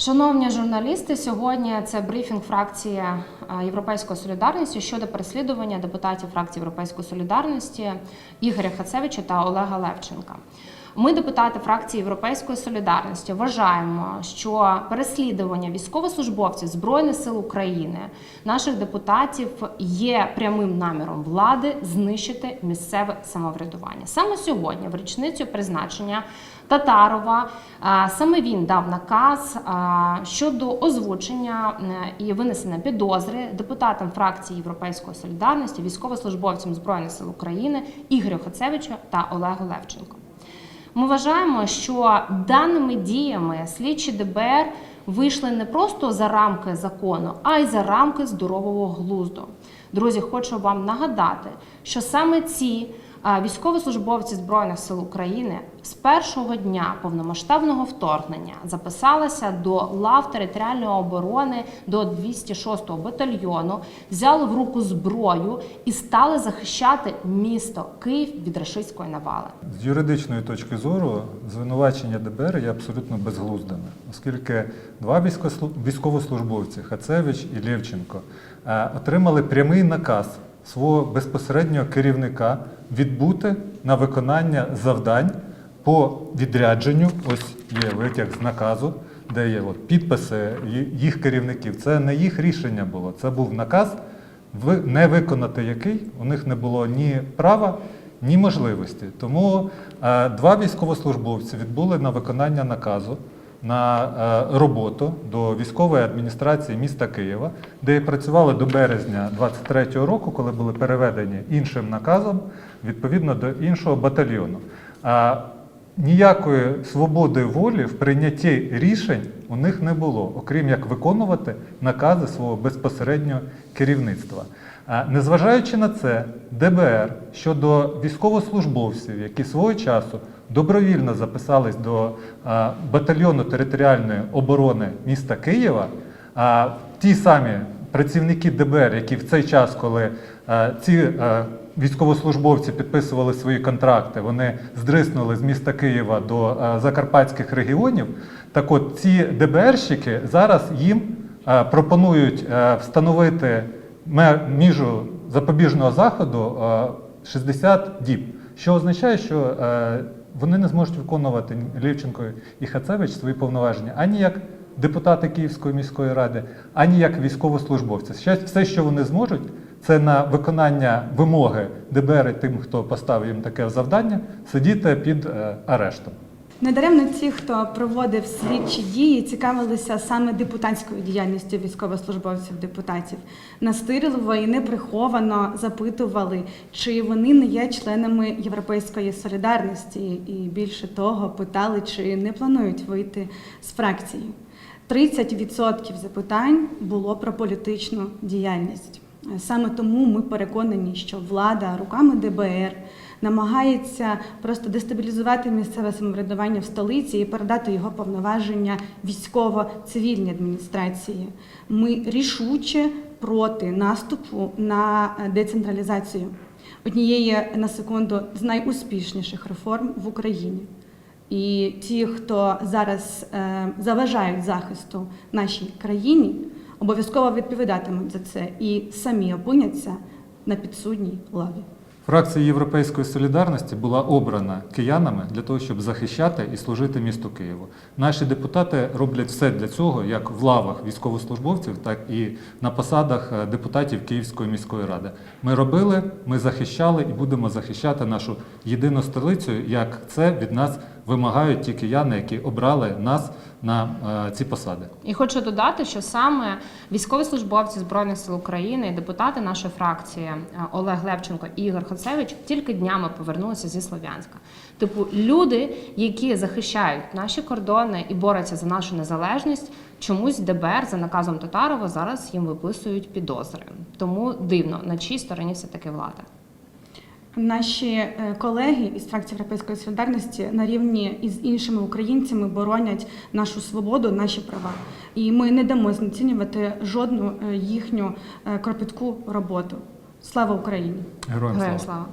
Шановні журналісти, сьогодні це брифінг фракції е, Європейської солідарності щодо переслідування депутатів фракції Європейської солідарності Ігоря Хацевича та Олега Левченка. Ми, депутати фракції Європейської солідарності, вважаємо, що переслідування військовослужбовців Збройних сил України, наших депутатів, є прямим наміром влади знищити місцеве самоврядування. Саме сьогодні, в річницю призначення Татарова, саме він дав наказ щодо озвучення е, і винесення підозри депутатам фракції Європейської солідарності, військовослужбовцям Збройних сил України Ігорю Хацевичу та Олегу Левченко. Ми вважаємо, що даними діями слідчі ДБР вийшли не просто за рамки закону, а й за рамки здорового глузду. Друзі, хочу вам нагадати, що саме ці військовослужбовці Збройних сил України з першого дня повномасштабного вторгнення записалися до лав територіальної оборони до 206-го батальйону, взяли в руку зброю і стали захищати місто Київ від рашистської навали. З юридичної точки зору звинувачення ДБР є абсолютно безглуздими, оскільки два військовослужбовці Хацевич і Лєвченко е, отримали прямий наказ свого безпосереднього керівника відбути на виконання завдань по відрядженню. Ось є витяг з наказу, де є от підписи їх керівників. Це не їх рішення було, це був наказ, не виконати який у них не було ні права, ні можливості. Тому е, два військовослужбовці відбули на виконання наказу на е, роботу до військової адміністрації міста Києва, де працювали до березня 23-го року, коли були переведені іншим наказом відповідно до іншого батальйону. А ніякої свободи волі в прийнятті рішень у них не було, окрім як виконувати накази свого безпосереднього керівництва. Незважаючи на це, ДБР щодо військовослужбовців, які свого часу добровільно записались до батальйону територіальної оборони міста Києва, ті самі працівники ДБР, які в цей час, коли ці військовослужбовці підписували свої контракти, вони здриснули з міста Києва до закарпатських регіонів. Так от ці ДБРщики зараз їм пропонують встановити міжу запобіжного заходу е, 60 діб, що означає, що е, вони не зможуть виконувати Лівченко і Хацевич свої повноваження ані як депутати Київської міської ради, ані як військовослужбовці. Все, що вони зможуть, це на виконання вимоги ДБР і тим, хто поставив їм таке завдання, сидіти під е, арештом. Недаремно ті, хто проводив слідчі дії, цікавилися саме депутатською діяльністю військовослужбовців депутатів. Настирливо і неприховано запитували, чи вони не є членами Європейської солідарності, і більше того, питали, чи не планують вийти з фракції. 30% запитань було про політичну діяльність. Саме тому ми переконані, що влада руками ДБР намагається просто дестабілізувати місцеве самоврядування в столиці і передати його повноваження військово-цивільній адміністрації. Ми рішуче проти наступу на децентралізацію однієї на секунду з найуспішніших реформ в Україні. І ті, хто зараз е, заважають захисту нашій країні, обов'язково відповідатимуть за це і самі опиняться на підсудній лаві. Фракція Європейської солідарності була обрана киянами для того, щоб захищати і служити місту Києву. Наші депутати роблять все для цього, як в лавах військовослужбовців, так і на посадах е, депутатів Київської міської ради. Ми робили, ми захищали і будемо захищати нашу єдину столицю, як це від нас вимагають ті кияни, які обрали нас на е, ці посади. І хочу додати, що саме військовослужбовці Збройних сил України депутати нашої фракції е, Олег Левченко і Ігор Хоцевич тільки днями повернулися зі Слов'янська. Типу, люди, які захищають наші кордони і борються за нашу незалежність, чомусь ДБР за наказом Татарова зараз їм виписують підозри. Тому дивно, на чій стороні все таки влада. Наші е, колеги із фракції Європейської солідарності на рівні із іншими українцями боронять нашу свободу, наші права. І ми не дамо знецінювати жодну е, їхню е, кропітку роботу. Слава Україні! Героям слава!